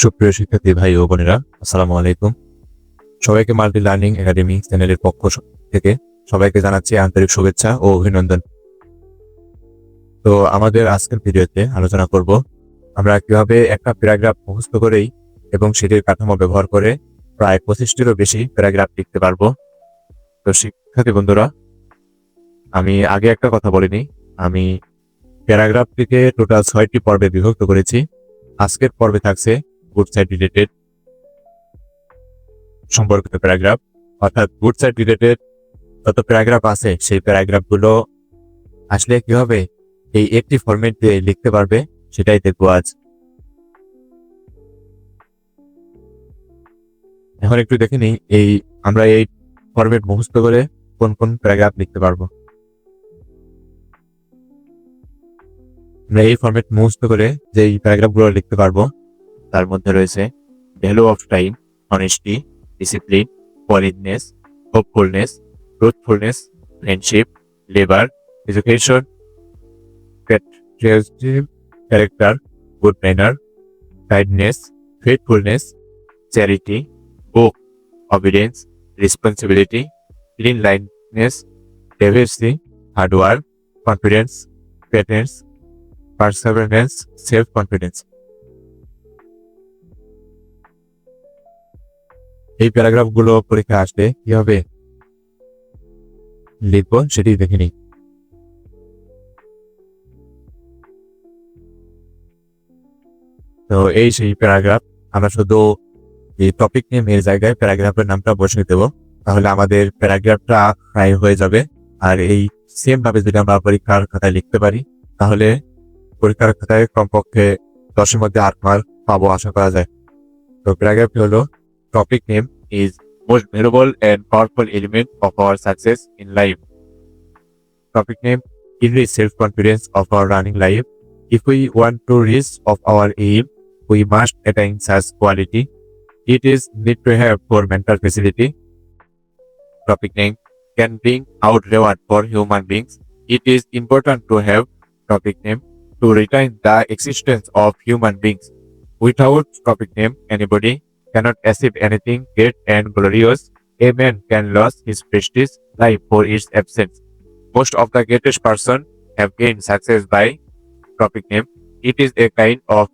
সুপ্রিয় শিক্ষার্থী ভাই ও বোনেরা, আসসালামু আলাইকুম। সবাইকে মাল্টি লার্নিং একাডেমি চ্যানেলের পক্ষ থেকে সবাইকে জানাচ্ছি আন্তরিক শুভেচ্ছা ও অভিনন্দন। তো আমাদের আজকের ভিডিওতে আলোচনা করব, আমরা কীভাবে একটা প্যারাগ্রাফ মুখস্থ করেই এবং সেটির কাঠামো ব্যবহার করে প্রায় পঁচিশটিরও বেশি প্যারাগ্রাফ লিখতে পারব। তো শিক্ষার্থী বন্ধুরা, আমি আগে একটা কথা বলিনি, আমি প্যারাগ্রাফটিকে টোটাল ছয়টি পর্বে বিভক্ত করেছি। আজকের পর্বে থাকছে গুড সাইড রিলেটেড সম্পর্কিত প্যারাগ্রাফ অর্থাৎ গুড সাইড রিলেটেড যত প্যারাগ্রাফ আছে, সেই প্যারাগ্রাফগুলো আসলে কি হবে এই একটি ফরম্যাট দিয়ে লিখতে পারবে, সেটাই দেখব আজ। এখন একটু দেখে নিই, এই আমরা এই ফরম্যাট মুখস্থ করে কোন কোন প্যারাগ্রাফ লিখতে পারব। আমরা এই ফরম্যাট মুখস্থ করে যে এই প্যারাগ্রাফগুলো লিখতে পারব তার মধ্যে রয়েছে value of time honesty discipline politeness hopefulness truthfulness friendship labour education character good manner kindness faithfulness charity book obedience responsibility cleanliness ডেভিসি hard work confidence patience perseverance self confidence এই প্যারাগ্রাফগুলো পরীক্ষা আসলে কি হবে? লিখব, সেটি দেখে নিই। তো এই সেই প্যারাগ্রাফ, আমরা শুধু এই টপিক নেম এর জায়গায় প্যারাগ্রাফের নামটা বসে দেব। তাহলে আমাদের প্যারাগ্রাফটা প্রায় হয়ে যাবে। আর এই সেম ভাবে যদি আমরা পরীক্ষার খাতায় লিখতে পারি, তাহলে পরীক্ষার খাতায় কমপক্ষে দশের মধ্যে আট মার্ক পাবো আশা করা যায়। তো প্যারাগ্রাফটি হলো topic name is most valuable and powerful element of our success in life. Topic name increase self-confidence of our running life. If we want to reach of our aim, we must attain such quality. It is need to have for mental facility. Topic name can bring out reward for human beings. It is important to have topic name to retain the existence of human beings. Without topic name, anybody cannot achieve anything great and glorious, a man can lose his prestige life for its absence. Most of the greatest person have gained success by topic name. It is a kind of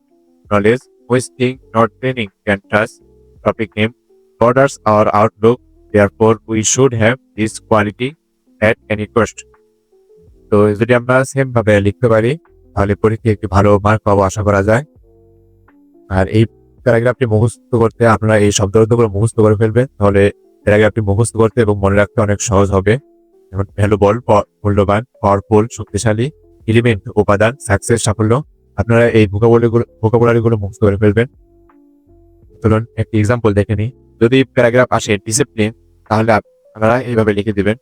knowledge which thing not training can trust. Topic name borders our outlook. Therefore, we should have this quality at any cost. তো যদি আমরা same ভাবে লিখতে পারি তাহলে পরীক্ষায় একটি ভালো মার্ক পাবো আশা করা যায় আর এই প্যারাগ্রাফটি মুখস্থ করতে আপনারা এই শব্দগুলো মুখস্থ করে ফেলবেন, তাহলে প্যারাগ্রাফটি মুখস্থ করতে এবং মনে রাখতে অনেক সহজ হবে। যেমন ভ্যালুবল মূল্যবান পাওয়ারফুল শক্তিশালী, এলিমেন্ট, উপাদান, সাকসেস, সাফল্য। আপনারা এই ভোকাবুলারিগুলো মুখস্থ করে ফেলবেন। ধরুন একটি এক্সাম্পল দেখে নিই। যদি প্যারাগ্রাফ আসে ডিসিপ্লিন তাহলে আপনারা এইভাবে লিখে দিবেন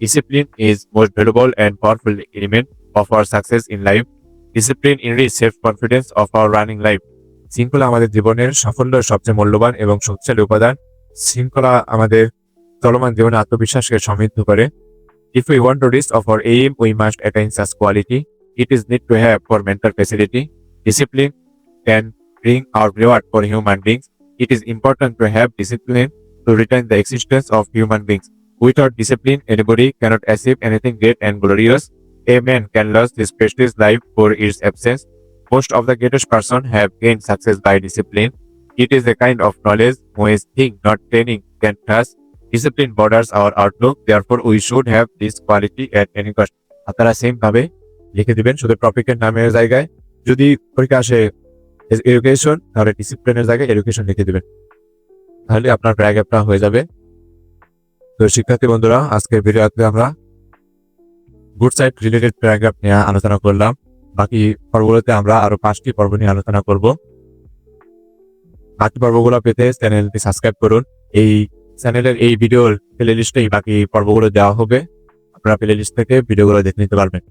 discipline is most valuable and powerful element of our success in life discipline in rich self confidence of our running life শৃঙ্খলা আমাদের জীবনের সাফল্যের সবচেয়ে মূল্যবান এবং শক্তিশালী উপাদান। শৃঙ্খলা আমাদের চলমান জীবনে আত্মবিশ্বাসকে সমৃদ্ধ করে। If we want to reach of our aim we must attain such quality it is need to have for mental facility discipline can bring out reward for human beings it is important to have discipline to return the existence of human beings Without discipline, anybody cannot achieve anything great and glorious. A man can lose his precious life for its absence. Most of the greatest person have gained success by discipline. It is a kind of knowledge which think not training can trust. Discipline borders our outlook. Therefore, we should have this quality at any cost. আপনারা same ভাবে লিখে দিবেন শুধু টপিকের নামের জায়গায় যদি পরীক্ষা আসে এডুকেশন তাহলে ডিসিপ্লিনের জায়গায় এডুকেশন লিখে দিবেন তাহলে আপনার প্যারাগ্রাফটা হয়ে যাবে তো শিক্ষার্থী বন্ধুরা আজকের ভিডিওতে আমরা গুড সাইড রিলেটেড প্যারাগ্রাফ নিয়ে আলোচনা করলাম বাকি পর্বগুলোতে আমরা আরও পাঁচটি পর্ব নিয়ে আলোচনা করব। বাকি পর্বগুলো পেতে চ্যানেলটি সাবস্ক্রাইব করুন। এই চ্যানেলের এই ভিডিওর প্লে লিস্টেই বাকি পর্বগুলো দেওয়া হবে। আপনারা প্লে লিস্ট থেকে ভিডিওগুলো দেখে নিতে পারবেন।